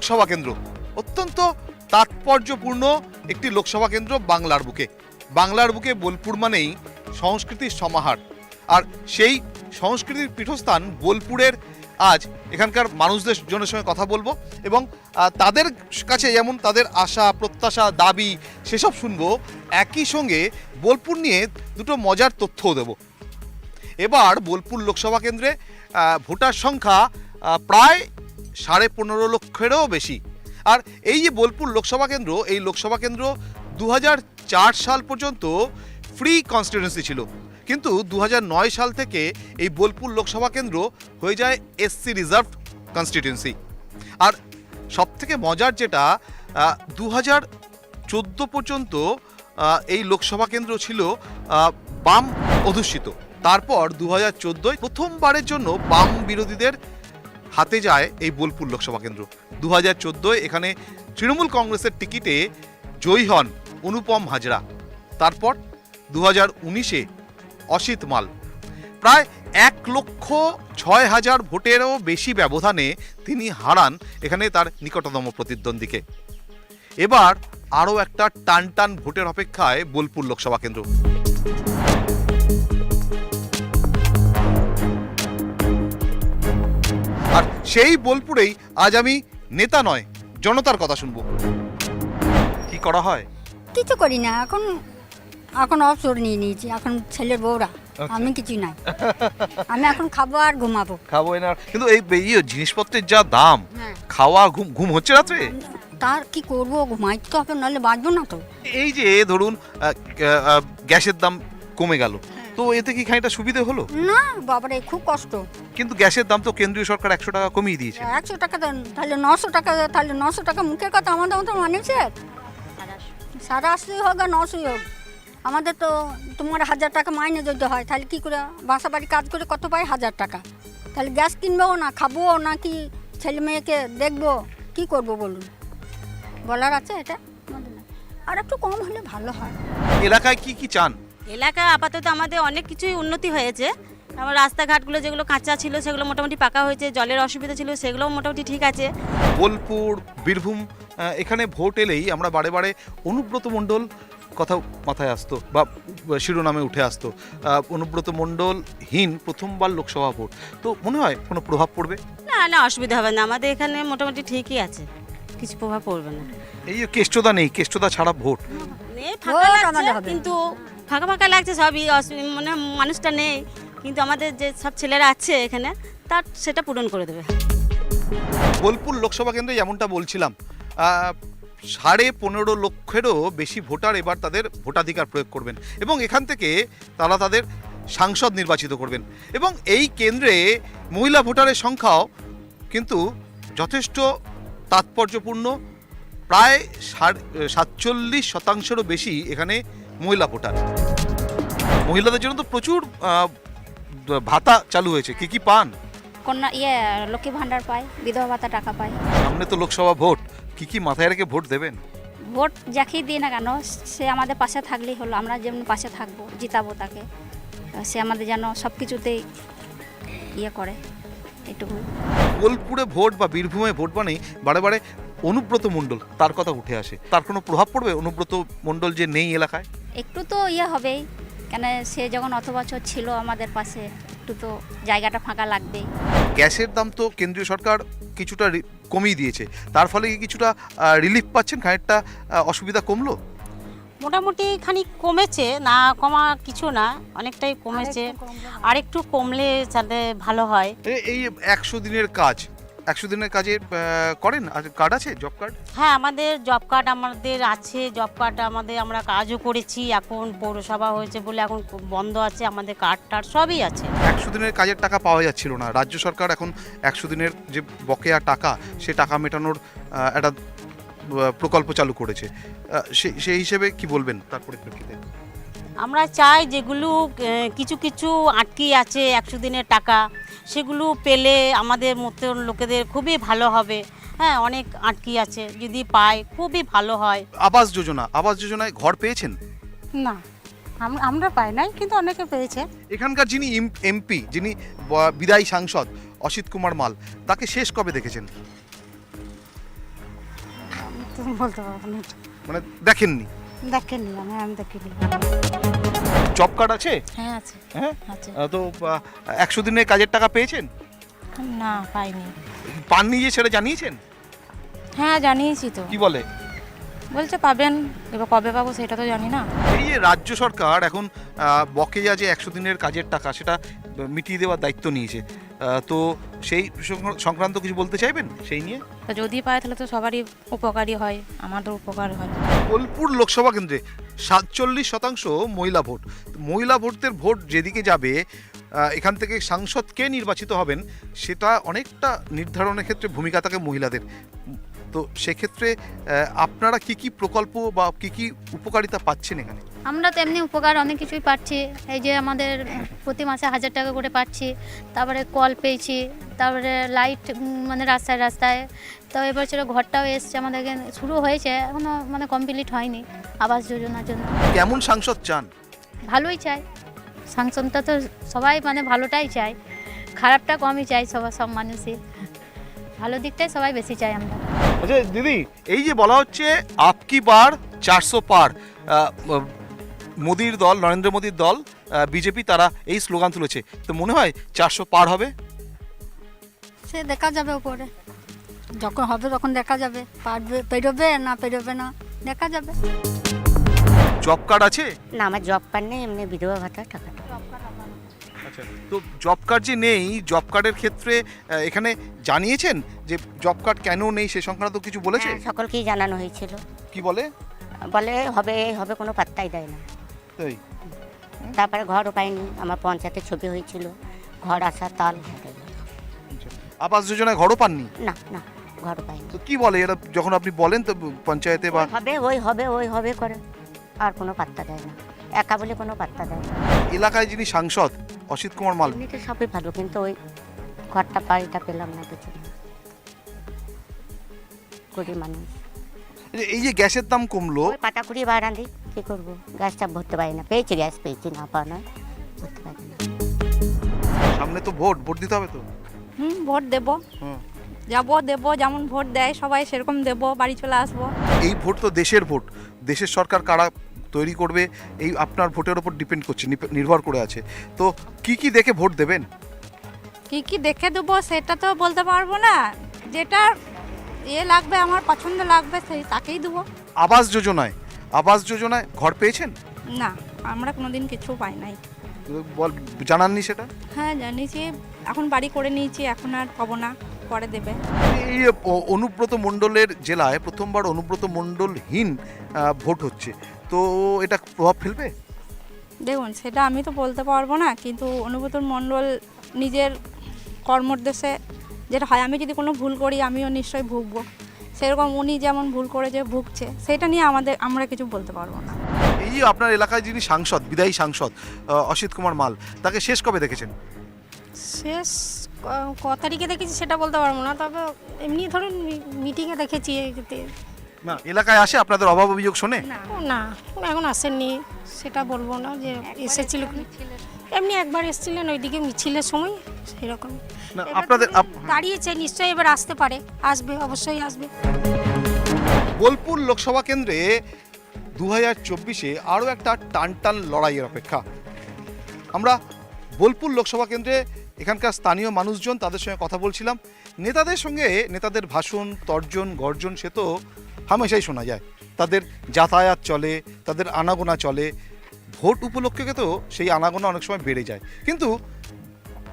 লোকসভা কেন্দ্র। অত্যন্ত তাৎপর্যপূর্ণ একটি লোকসভা কেন্দ্র বাংলার বুকে। বাংলার বুকে বোলপুর মানেই সংস্কৃতির সমাহার। আর সেই সংস্কৃতির পীঠস্থান বোলপুরের আজ এখানকার মানুষদের জনের সঙ্গে কথা বলব এবং তাদের কাছে যেমন তাদের আশা, প্রত্যাশা, দাবি সেসব শুনব, একই সঙ্গে বোলপুর নিয়ে দুটো মজার তথ্যও দেবো। এবার বোলপুর লোকসভা কেন্দ্রে ভোটার সংখ্যা প্রায় সাড়ে পনেরো লক্ষেরও বেশি। আর এই যে বোলপুর লোকসভা কেন্দ্র, এই লোকসভা কেন্দ্র দু হাজার চার সাল পর্যন্ত ফ্রি কনস্টিটিউয়েন্সি ছিল। কিন্তু দু হাজার নয় সাল থেকে এই বোলপুর লোকসভা কেন্দ্র হয়ে যায় এসসি রিজার্ভ কনস্টিটিউয়েন্সি আর সব থেকে মজার যেটা দু হাজার চোদ্দ পর্যন্ত এই লোকসভা কেন্দ্র ছিল বাম অধ্যুষিত তারপর দু হাজার প্রথমবারের জন্য বাম বিরোধীদের হাতে যায় এই বোলপুর লোকসভা কেন্দ্র। দু হাজার এখানে তৃণমূল কংগ্রেসের টিকিটে জয়ী হন অনুপম হাজরা। তারপর দু হাজার উনিশে অসিত মাল। প্রায় এক লক্ষ ছয় হাজার ভোটেরও বেশি ব্যবধানে তিনি হারান এখানে তার নিকটতম প্রতিদ্বন্দ্বীকে। এবার আরও একটা টান টান ভোটের অপেক্ষায় বোলপুর লোকসভা কেন্দ্র। সেই বোলপুরেই আজ আমি নেতা নয় জনতার কথা শুনব। কি করা হয়? কিছু করি না এখন এখন অবসর নিয়ে নিয়েছি এখন ছেলের বউরা আমি কিছু নাই আমি এখন খাব আর ঘুমাবো। খাব না কিন্তু এই এই জিনিসপত্রের যা দাম হ্যাঁ। খাওয়া ঘুম ঘুম হচ্ছে রাত্রে? তার কি করব ঘুমাইতে তো হবে নাহলে বাঁচবো না তো। এই যে ধরুন গ্যাসের দাম কমে গেল। তো এতে কি খানিকটা সুবিধে হলো? না বাবারে খুব কষ্ট। কিন্তু গ্যাসের দাম তো কেন্দ্রীয় সরকার একশো টাকা কমিয়ে দিয়েছে। একশো টাকা তাহলে নশো টাকা তাহলে নশো টাকা মুখের কথা আমাদের মতো মানুষের? সারা আশি হোক আর নশোই হোক। আমাদের তো তোমার হাজার টাকা মাইনে যদি হয় তাহলে কি করে বাসা বাড়ি কাজ করে কত পাই হাজার টাকা? তাহলে গ্যাস কিনবো না খাব না কি ছেলে মেয়েকে দেখব? কি করব বলুন? বলার আছে এটা? আর একটু কম হলে ভালো হয়। এলাকায় কি কি চান? এলাকায় আপাতত আমাদের অনেক কিছুই উন্নতি হয়েছে। আমার রাস্তাঘাটগুলো যেগুলো কাঁচা ছিল সেগুলো মোটামুটি পাকা হয়েছে জলের অসুবিধা ছিল সেগুলোও মোটামুটি ঠিক আছে। বোলপুর বীরভূম এখানে ভোট এলেই আমরা বারে বারে অনুব্রত মণ্ডল কথা মাথায় আসতো বা শিরোনামে উঠে আসতো। অনুব্রত মণ্ডলহীন প্রথমবার লোকসভা ভোট। তো মনে হয় কোনো প্রভাব পড়বে? না না অসুবিধা হবে না। আমাদের এখানে মোটামুটি ঠিকই আছে। কিছু প্রভাব পড়বে না। এই কেষ্টদা নেই কেষ্টদা ছাড়া ভোট। কিন্তু ফাঁকা ফাঁকা লাগছে সবই মানে মানুষটা নেই, কিন্তু আমাদের যে সব ছেলেরা আছে এখানে, তার সেটা পূরণ করে দেবে। বোলপুর লোকসভা কেন্দ্রে যেমনটা বলছিলাম সাড়ে পনেরো লক্ষেরও বেশি ভোটার এবার তাদের ভোটাধিকার প্রয়োগ করবেন এবং এখান থেকে তারা তাদের সাংসদ নির্বাচিত করবেন। এবং এই কেন্দ্রে মহিলা ভোটারের সংখ্যাও কিন্তু যথেষ্ট তাৎপর্যপূর্ণ, প্রায় সাতচল্লিশ শতাংশেরও বেশি এখানে মহিলা ভোটার। মহিলাদের জন্য তো প্রচুর ভাতা চালু হয়েছে। কি কি পান? কন্যা ইয়ে লক্ষ্মী ভাণ্ডার পায় বিধবা ভাতা টাকা পায়। সামনে তো লোকসভা ভোট। কি কি মাথায় রেখে ভোট দেবেন? ভোট যাকেই দিই না কেন সে আমাদের পাশে থাকলেই হলো আমরা যেমন পাশে থাকব জিতাবো তাকে। সে আমাদের যেন সব কিছুতেই ইয়ে করে এটুকু বোলপুরে ভোট বা বীরভূমে ভোট মানে বারে বারে অনুব্রত মণ্ডল তার কথা উঠে আসে। তার কোনো প্রভাব পড়বে অনুব্রত মণ্ডল যে নেই এলাকায়? একটু তো ইয়ে হবেই কেন সে যখন অত বছর ছিল আমাদের পাশে একটু তো জায়গাটা ফাঁকা লাগবেই। গ্যাসের দাম তো কেন্দ্রীয় সরকার কিছুটা রি- কমিয়ে দিয়েছে। তার ফলে কি কিছুটা রিলিফ পাচ্ছেন? খানিকটা অসুবিধা কমলো? মোটামুটি খানিক কমেছে না কমা কিছু না অনেকটাই কমেছে। আর একটু কমলে যাতে ভালো হয়। এই একশো দিনের কাজ একশো দিনের কাজে করেন? আর কার্ড আছে? জব কার্ড হ্যাঁ আমাদের জব কার্ড আমাদের আছে। জব কার্ড আমাদের আমরা কাজও করেছি। এখন পৌরসভা হয়েছে বলে এখন বন্ধ আছে। আমাদের কার্ড টার্ড সবই আছে। একশো দিনের কাজের টাকা পাওয়া যাচ্ছিল না। রাজ্য সরকার এখন একশো দিনের যে বকেয়া টাকা সে টাকা মেটানোর একটা প্রকল্প চালু করেছে। সেই হিসেবে কি বলবেন তার পরিপ্রেক্ষিতে? আমরা চাই যেগুলো কিছু কিছু আটকে আছে একশো দিনের টাকা সেগুলো পেলে আমাদের মতো লোকেদের খুবই ভালো হবে। হ্যাঁ অনেক আটকি আছে যদি পায় খুবই ভালো হয়। আবাস যোজনা আবাস যোজনায় ঘর পেয়েছেন? না আমরা পাই নাই কিন্তু অনেকে পেয়েছে। এখানকার যিনি এমপি যিনি বিদায়ী সাংসদ অসিত কুমার মাল তাকে শেষ কবে দেখেছেন? বলতে পারব না। মানে দেখেননি? দেখেনি আমি আমি দেখিনি। জব কার্ড আছে? হ্যাঁ আছে। হ্যাঁ? আছে। আহ, তো একশো দিনের কাজের টাকা পেয়েছেন? না পাইনি। পাননি যে সেটা জানিয়েছেন? হ্যাঁ জানিয়েছি তো। কি বলে? বলছে পাবেন এবার কবে পাবো সেটা তো জানি না। এই যে রাজ্য সরকার এখন আহ, বকেয়া যে একশো দিনের কাজের টাকা সেটা মিটিয়ে দেওয়ার দায়িত্ব নিয়েছে। আহ, তো সেই সংক্রা- সংক্রান্ত কিছু বলতে চাইবেন সেই নিয়ে? তো যদি পায় তাহলে তো সবারই উপকারী হয় আমাদের উপকার হয়। বোলপুর লোকসভা কেন্দ্রে সাতচল্লিশ শতাংশ মহিলা ভোট। মহিলা ভোটদের ভোট যেদিকে যাবে এখান থেকে সাংসদ কে নির্বাচিত হবেন, সেটা অনেকটা নির্ধারণের ক্ষেত্রে ভূমিকা থাকে মহিলাদের। তো সেক্ষেত্রে আপনারা কি কি প্রকল্প বা কি কি উপকারিতা পাচ্ছেন এখানে? আমরা তেমনি উপকার অনেক কিছুই পাচ্ছি। এই যে আমাদের প্রতি মাসে হাজার টাকা করে পাচ্ছি। তারপরে কল পেয়েছি। তারপরে লাইট মানে রাস্তায় রাস্তায় তো এবছরে ঘরটাও এসছে আমাদের এখানে শুরু হয়েছে এখনও মানে কমপ্লিট হয়নি আবাস যোজনার জন্য। কেমন সাংসদ চান? ভালোই চাই সাংসদটা তো সবাই মানে ভালোটাই চায়। খারাপটা কমই চাই সবার সব মানুষই। ভালো দিকটাই সবাই বেশি চাই আমরা। আচ্ছা দিদি এই যে বলা হচ্ছে আপকি বার চারশো পার মোদির দল নরেন্দ্র মোদীর দল বিজেপি তারা এই স্লোগান তুলেছে। তো মনে হয় চারশো পার হবে? সে দেখা যাবে উপরে। যখন হবে তখন দেখা যাবে। পারবে পেরোবে না পেরোবে না দেখা যাবে। জব কার্ড আছে? না আমার জব কার্ড নেই এমনি বিধবা ভাতার টাকাটা আচ্ছা তো জব কার্ড যে নেই জব কার্ডের ক্ষেত্রে আহ, এখানে জানিয়েছেন যে জব কার্ড কেন নেই সে সংক্রান্ত কিছু বলেছে? হ্যাঁ, সকলকেই জানানো হয়েছিল। কি বলে? বলে হবে এই হবে কোনো পাত্তাই দেয় না। তাই? তারপরে ঘরও পাইনি আমার পঞ্চায়েতের ছবি হয়েছিল। ঘর আসা তাল হাতে। আবাস যোজনায় ঘরও পাননি? না না। ঘরও পাইনি তো কি বলে? এরা যখন আপনি বলেন তো পঞ্চায়েতে বা হবে ওই হবে ওই হবে করে। আর কোনো পাত্তা দেয় না। একা বলে কোনো পাত্তা দেয় না। এলাকায় যিনি সাংসদ অসিত কুমার মাল এমনিতে সবই ভালো কিন্তু ওই ঘরটা বাড়িটা পেলাম না কিছু। গরিব মানুষ। এই যে- এই যে গ্যাসের দাম কমলো ওই পাতা কুড়ি বার রাঁধি কী করব? গ্যাসটা ভরতে পারি না। পেয়েছি গ্যাস পেয়েছি না পাওয়া নয়। ভরতে পারি না। সামনে তো ভোট ভোট দিতে হবে তো? হুম ভোট দেবো। হুম। যাব দেব যেমন ভোট দেয় সবাই সেরকম দেব বাড়ি চলে আসব। এই ভোট তো দেশের ভোট। দেশের সরকার কারা তৈরি করবে এই আপনার ভোটের ওপর ডিপেন্ড করছে নির্ভর করে আছে। তো কি কি দেখে ভোট দেবেন? কি কি দেখে দেবো সেটা তো বলতে পারব না। যেটা ইয়ে লাগবে আমার পছন্দ লাগবে সেই তাকেই দেবো। আবাস যোজনায় আবাস যোজনায় ঘর পেয়েছেন? না আমরা কোনোদিন কিছু পাই নাই। বল জানাননি সেটা? হ্যাঁ জানিছি এখন বাড়ি করে নিয়েছি এখন আর পাবো না। পরে দেবে। এই অনুব্রত মণ্ডলের জেলায় প্রথমবার অনুব্রত মণ্ডলহীন ভোট হচ্ছে। তো এটা প্রভাব ফেলবে? দেখুন সেটা আমি তো বলতে পারব না কিন্তু অনুব্রত মণ্ডল নিজের কর্মোদ্দেশ্যে যেটা হয় আমি যদি কোনো ভুল করি আমিও নিশ্চয়ই ভুগবো। সেরকম উনি যেমন ভুল করে যে ভুগছে সেটা নিয়ে আমাদের আমরা কিছু বলতে পারব না। এই যে আপনার এলাকায় যিনি সাংসদ বিদায়ী সাংসদ অসিত কুমার মাল তাকে শেষ কবে দেখেছেন? শেষ ক- তারিখে দেখেছি সেটা বলতে পারব না তবে এমনি ধরুন মিটিংয়ে দেখেছি এতে। না এলাকায় আসে আপনাদের অভাব অভিযোগ শোনে না এখন আসেননি সেটা বলব না যে এসেছিল কি। এমনি একবার এসেছিলেন ওইদিকে মিছিলের সময় সেরকম না আপনাদের দাঁড়িয়েছে নিশ্চয়ই এবার আসতে পারে আসবে অবশ্যই আসবে বোলপুর লোকসভা কেন্দ্রে দু হাজার চব্বিশে আরও একটা টান টান লড়াইয়ের অপেক্ষা আমরা বোলপুর লোকসভা কেন্দ্রে এখানকার স্থানীয় মানুষজন তাদের সঙ্গে কথা বলছিলাম। নেতাদের সঙ্গে নেতাদের ভাষণ, তর্জন, গর্জন, সে তো হামেশাই শোনা যায়। তাদের যাতায়াত চলে, তাদের আনাগোনা চলে। ভোট উপলক্ষে তো সেই আনাগোনা অনেক সময় বেড়ে যায়। কিন্তু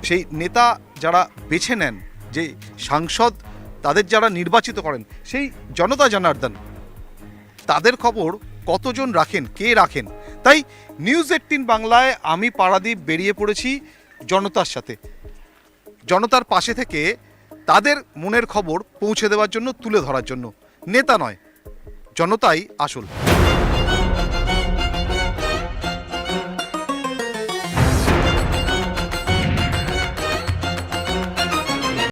সেই নেতা যারা বেছে নেন, যে সাংসদ তাদের যারা নির্বাচিত করেন, সেই জনতা জনার্দন, তাদের খবর কতজন রাখেন, কে রাখেন? তাই নিউজ এইটিন বাংলায় আমি পারাদীপ বেরিয়ে পড়েছি। জনতার সাথে। জনতার পাশে থেকে তাদের মনের খবর পৌঁছে দেওয়ার জন্য, তুলে ধরার জন্য। নেতা নয়, জনতাই আসল।